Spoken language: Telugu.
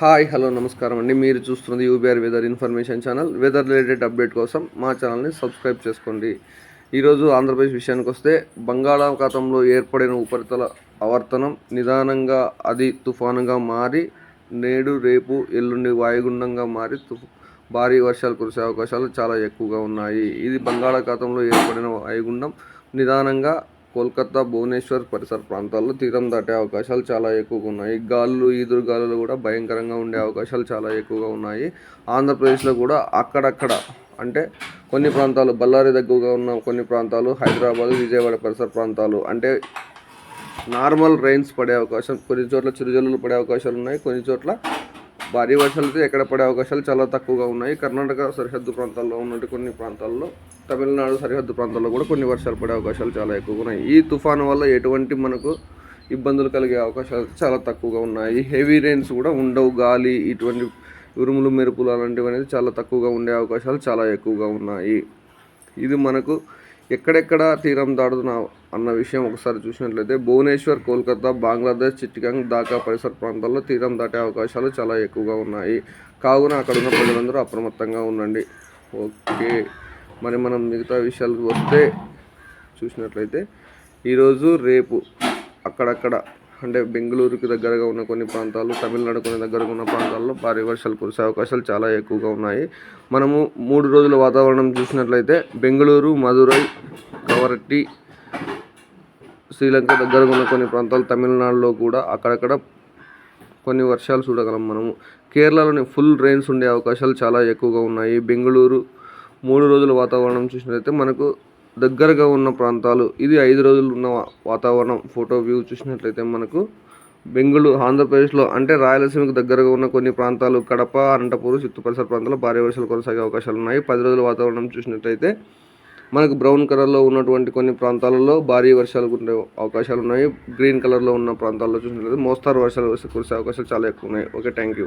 హాయ్ హలో నమస్కారం అండి. మీరు చూస్తున్నది UBR weather information channel. Weather related update కోసం మా ఛానల్ని సబ్స్క్రైబ్ చేసుకోండి. ఈరోజు ఆంధ్రప్రదేశ్ విషయానికి వస్తే బంగాళాఖాతంలో ఏర్పడిన ఉపరితల ఆవర్తనం నిదానంగా అది తుఫానుగా మారి నేడు రేపు ఎల్లుండి వాయుగుండంగా మారి తుఫ భారీ వర్షాలు కురిసే అవకాశాలు చాలా ఎక్కువగా ఉన్నాయి. ఇది బంగాళాఖాతంలో ఏర్పడిన వాయుగుండం నిదానంగా కోల్కతా భువనేశ్వర్ పరిసర ప్రాంతాల్లో తీరం దాటే అవకాశాలు చాలా ఎక్కువగా ఉన్నాయి. గాలులు ఈదురు గాలులు కూడా భయంకరంగా ఉండే అవకాశాలు చాలా ఎక్కువగా ఉన్నాయి. ఆంధ్రప్రదేశ్లో కూడా అక్కడక్కడ అంటే కొన్ని ప్రాంతాలు బళ్ళారి దగ్గరగా ఉన్న కొన్ని ప్రాంతాలు హైదరాబాద్ విజయవాడ పరిసర ప్రాంతాలు అంటే నార్మల్ రైన్స్ పడే అవకాశం కొన్ని చోట్ల చిరుజల్లులు పడే అవకాశాలు ఉన్నాయి కొన్ని చోట్ల భారీ వర్షాలతో ఎక్కడ పడే అవకాశాలు చాలా తక్కువగా ఉన్నాయి. కర్ణాటక సరిహద్దు ప్రాంతాల్లో ఉన్నట్టు కొన్ని ప్రాంతాల్లో తమిళనాడు సరిహద్దు ప్రాంతాల్లో కూడా కొన్ని వర్షాలు పడే అవకాశాలు చాలా ఎక్కువగా ఉన్నాయి. ఈ తుఫాను వల్ల ఎటువంటి మనకు ఇబ్బందులు కలిగే అవకాశాలు చాలా తక్కువగా ఉన్నాయి. హెవీ రెయిన్స్ కూడా ఉండవు. గాలి ఇటువంటి ఉరుములు మెరుపులు అలాంటివి అనేది చాలా తక్కువగా ఉండే అవకాశాలు చాలా ఎక్కువగా ఉన్నాయి. ఇది మనకు ఎక్కడెక్కడ తీరం దాడుతున్న అన్న విషయం ఒకసారి చూసినట్లయితే భువనేశ్వర్ కోల్కతా బంగ్లాదేశ్ చిట్టిగాంగ్ దాకా పరిసర ప్రాంతాల్లో తీరం దాటే అవకాశాలు చాలా ఎక్కువగా ఉన్నాయి. కావున అక్కడ ఉన్న ప్రజలందరూ అప్రమత్తంగా ఉండండి. ఓకే. మరి మనం మిగతా విషయాలకు వస్తే చూసినట్లయితే ఈరోజు రేపు అక్కడక్కడ అంటే బెంగళూరుకి దగ్గరగా ఉన్న కొన్ని ప్రాంతాలు తమిళనాడు కొన్ని దగ్గరగా ఉన్న ప్రాంతాల్లో భారీ వర్షాలు కురిసే అవకాశాలు చాలా ఎక్కువగా ఉన్నాయి. మనము మూడు రోజుల వాతావరణం చూసినట్లయితే బెంగళూరు మదురై కవరట్టి శ్రీలంక దగ్గరగా ఉన్న కొన్ని ప్రాంతాలు తమిళనాడులో కూడా అక్కడక్కడ కొన్ని వర్షాలు చూడగలం మనము. కేరళలోని ఫుల్ రెయిన్స్ ఉండే అవకాశాలు చాలా ఎక్కువగా ఉన్నాయి. బెంగళూరు మూడు రోజుల వాతావరణం చూసినట్లయితే మనకు దగ్గరగా ఉన్న ప్రాంతాలు ఇది ఐదు రోజులు ఉన్న వాతావరణం ఫోటో వ్యూ చూసినట్లయితే మనకు బెంగళూరు ఆంధ్రప్రదేశ్లో అంటే రాయలసీమకు దగ్గరగా ఉన్న కొన్ని ప్రాంతాలు కడప అనంతపురం చిత్తూ పరిసర ప్రాంతాల్లో భారీ వర్షాలు కొనసాగే అవకాశాలు ఉన్నాయి. పది రోజుల వాతావరణం చూసినట్లయితే మనకు బ్రౌన్ కలర్లో ఉన్నటువంటి కొన్ని ప్రాంతాలలో భారీ వర్షాలు కురిసే అవకాశాలు ఉన్నాయి. గ్రీన్ కలర్లో ఉన్న ప్రాంతాల్లో చూసినట్లయితే మోస్తారు వర్షాలు కురిసే అవకాశాలు చాలా ఎక్కువ ఉన్నాయి. Okay thank you